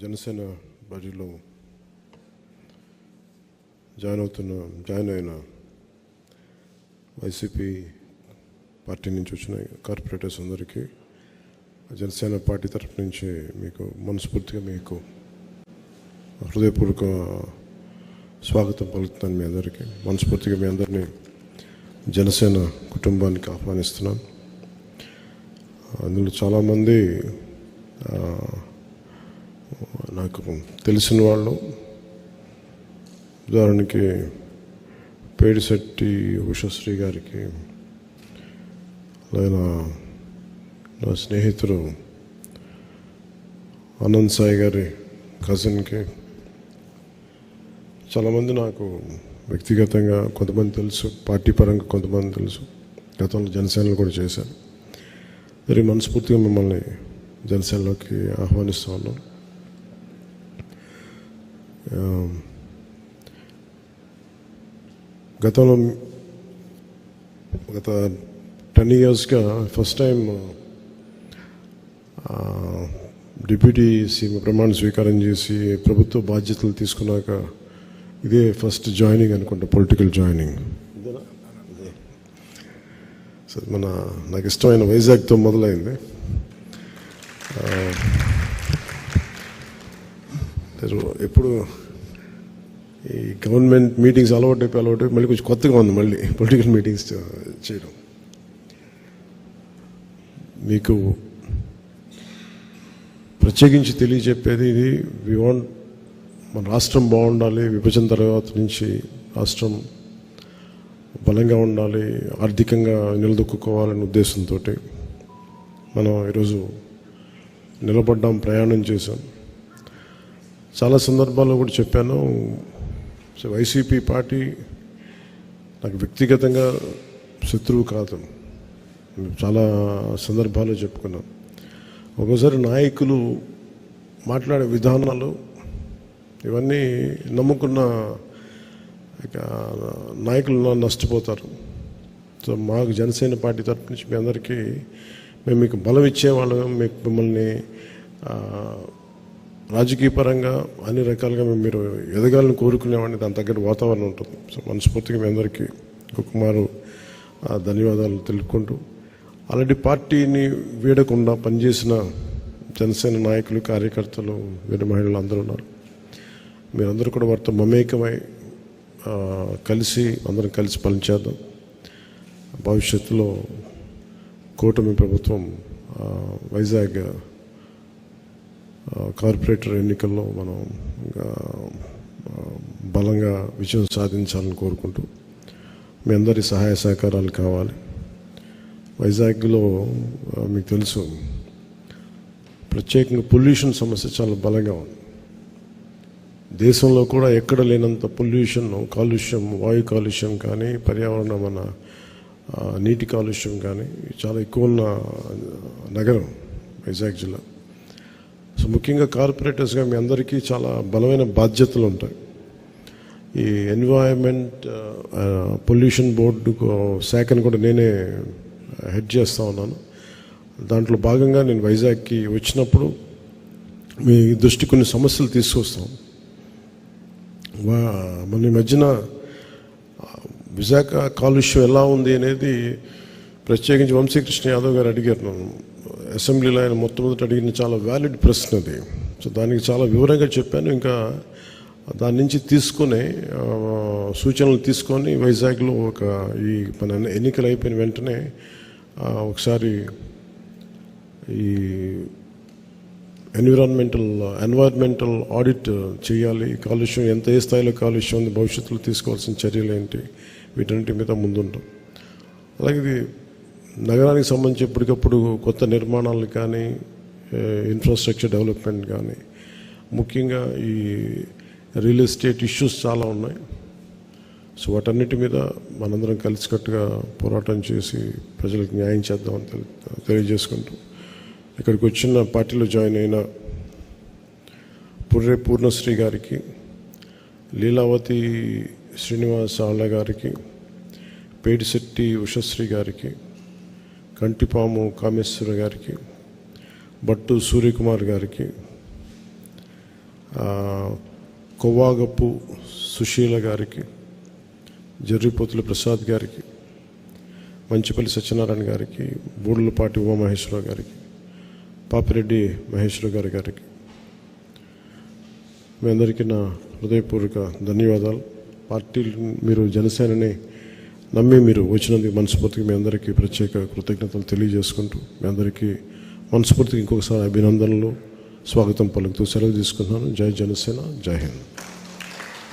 జనసేన పార్టీలో జాయిన్ అవుతున్న జాయిన్ అయిన వైసీపీ పార్టీ నుంచి వచ్చిన కార్పొరేటర్స్ అందరికీ జనసేన పార్టీ తరఫు నుంచి మీకు మనస్ఫూర్తిగా మీకు హృదయపూర్వక స్వాగతం పలుకుతున్నాను మీ అందరికీ. మనస్ఫూర్తిగా మీ అందరినీ జనసేన కుటుంబానికి ఆహ్వానిస్తున్నాను. అందులో చాలామంది నాకు తెలిసిన వాళ్ళు. ఉదాహరణకి పేడిశెట్టి ఉషశ్రీ గారికి అలాగే నా- నా స్నేహితుడు ఆనంద్ సాయి గారి కజిన్కి చాలామంది నాకు వ్యక్తిగతంగా కొంతమంది తెలుసు పార్టీ పరంగా కొంతమంది తెలుసు. గతంలో జనసేనలు కూడా చేశాను మరి మనస్ఫూర్తిగా మిమ్మల్ని జనసేనలోకి ఆహ్వానిస్తూ ఉన్నాం. గతంలో గత టెన్ ఇయర్స్గా ఫస్ట్ టైం డిప్యూటీ సీఎం ప్రమాణ స్వీకారం చేసి ప్రభుత్వ బాధ్యతలు తీసుకున్నాక ఇదే ఫస్ట్ జాయినింగ్ అనుకుంటా పొలిటికల్ జాయినింగ్. సో మన నాకు ఇష్టమైన వైజాగ్తో మొదలైంది. ఎప్పుడు ఈ గవర్నమెంట్ మీటింగ్స్ అలవాటు అయిపోయి అలవాటు మళ్ళీ కొంచెం కొత్తగా ఉంది మళ్ళీ పొలిటికల్ మీటింగ్స్ చేయడం. మీకు ప్రత్యేకించి తెలియజెప్పేది ఇది వి వాంట్ మన రాష్ట్రం బాగుండాలి విభజన తర్వాత నుంచి రాష్ట్రం బలంగా ఉండాలి ఆర్థికంగా నిలదొక్కుకోవాలనే ఉద్దేశంతో మనం ఈరోజు నిలబడ్డాం ప్రయాణం చేశాం. చాలా సందర్భాల్లో కూడా చెప్పాను. సో వైసీపీ పార్టీ నాకు వ్యక్తిగతంగా శత్రువు కాదు. చాలా సందర్భాల్లో చెప్పుకున్నాం. ఒక్కోసారి నాయకులు మాట్లాడే విధానాలు ఇవన్నీ నమ్ముకున్న నాయకులు నష్టపోతారు. సో మాకు జనసేన పార్టీ తరపు నుంచి మీ అందరికీ మేము మీకు బలం ఇచ్చేవాళ్ళం. మీకు మిమ్మల్ని రాజకీయ పరంగా అన్ని రకాలుగా మేము మీరు ఎదగాలని కోరుకునేవాడిని. దాని తగ్గట్టు వాతావరణం ఉంటుంది. సో మనస్ఫూర్తిగా మీ అందరికీ కుమారు ఆ, ధన్యవాదాలు తెలుపుకుంటూ అలాంటి పార్టీని వీడకుండా పనిచేసిన జనసేన నాయకులు కార్యకర్తలు వీరి మహిళలు అందరూ ఉన్నారు. మీరందరూ కూడా వారితో మమేకమై కలిసి అందరం కలిసి పనిచేద్దాం భవిష్యత్తులో కూటమి ప్రభుత్వం వైజాగ్ కార్పొరేటర్ ఎన్నికల్లో మనం బలంగా విజయం సాధించాలని కోరుకుంటూ మీ అందరి సహాయ సహకారాలు కావాలి. వైజాగ్లో మీకు తెలుసు ప్రత్యేకంగా పొల్యూషన్ సమస్య చాలా బలంగా ఉంది. దేశంలో కూడా ఎక్కడ లేనంత పొల్యూషన్ కాలుష్యం వాయు కాలుష్యం కానీ పర్యావరణ మన నీటి కాలుష్యం కానీ చాలా ఎక్కువ ఉన్న నగరం వైజాగ్ జిల్లా. సో ముఖ్యంగా కార్పొరేటర్స్గా మీ అందరికీ చాలా బలమైన బాధ్యతలు ఉంటాయి. ఈ ఎన్విరాన్మెంట్ పొల్యూషన్ బోర్డు శాఖను కూడా నేనే హెడ్ చేస్తూ ఉన్నాను. దాంట్లో భాగంగా నేను వైజాగ్కి వచ్చినప్పుడు మీ దృష్టి కొన్ని సమస్యలు తీసుకొస్తాం. మన ఈ మధ్యన విశాఖ కాలుష్యం ఎలా ఉంది అనేది ప్రత్యేకించి వంశీకృష్ణ యాదవ్ గారు అడిగారు నన్ను. అసెంబ్లీలో ఆయన మొట్టమొదటి అడిగిన చాలా వ్యాలిడ్ ప్రశ్న అది. సో దానికి చాలా వివరంగా చెప్పాను. ఇంకా దాని నుంచి తీసుకొని సూచనలు తీసుకొని వైజాగ్లో ఒక ఈ మన ఎన్నికలు అయిపోయిన వెంటనే ఒకసారి ఈ ఎన్విరాన్మెంటల్ ఎన్వైర్మెంటల్ ఆడిట్ చేయాలి. కాలుష్యం ఎంత ఏ స్థాయిలో కాలుష్యం ఉంది భవిష్యత్తులో తీసుకోవాల్సిన చర్యలు ఏంటి వీటన్నిటి మీద ముందుంటాం. అలాగే ఇది నగరానికి సంబంధించి ఎప్పటికప్పుడు కొత్త నిర్మాణాలు కానీ ఇన్ఫ్రాస్ట్రక్చర్ డెవలప్మెంట్ కానీ ముఖ్యంగా ఈ రియల్ ఎస్టేట్ ఇష్యూస్ చాలా ఉన్నాయి. సో వాటన్నిటి మీద మనందరం కలిసికట్టుగా పోరాటం చేసి ప్రజలకు న్యాయం చేద్దామని తెలి- తెలియజేసుకుంటూ ఇక్కడికి వచ్చిన పార్టీలో జాయిన్ అయిన పుర్రే పూర్ణశ్రీ గారికి లీలావతి శ్రీనివాస ఆళ్ళ గారికి పేడిశెట్టి ఉషశ్రీ గారికి కంటిపాము కామేశ్వర గారికి భట్టు సూర్యకుమార్ గారికి కొవ్వాగప్పు సుశీల గారికి జర్రిపోతుల ప్రసాద్ గారికి మంచిపల్లి సత్యనారాయణ గారికి బూడులపాటి ఉమామహేశ్వరరావు గారికి పాపిరెడ్డి మహేశ్వరరావు గారి గారికి మీ అందరికీ నా హృదయపూర్వక ధన్యవాదాలు. పార్టీ మీరు జనసేనని నమ్మి మీరు వచ్చినందుకు మనస్ఫూర్తిగా మీ అందరికీ ప్రత్యేక కృతజ్ఞతలు తెలియజేసుకుంటూ మీ అందరికీ మనస్ఫూర్తిగా ఇంకొకసారి అభినందనలు స్వాగతం పలుకుతూ సెలవు తీసుకుంటున్నాను. జై జనసేన జై హింద్.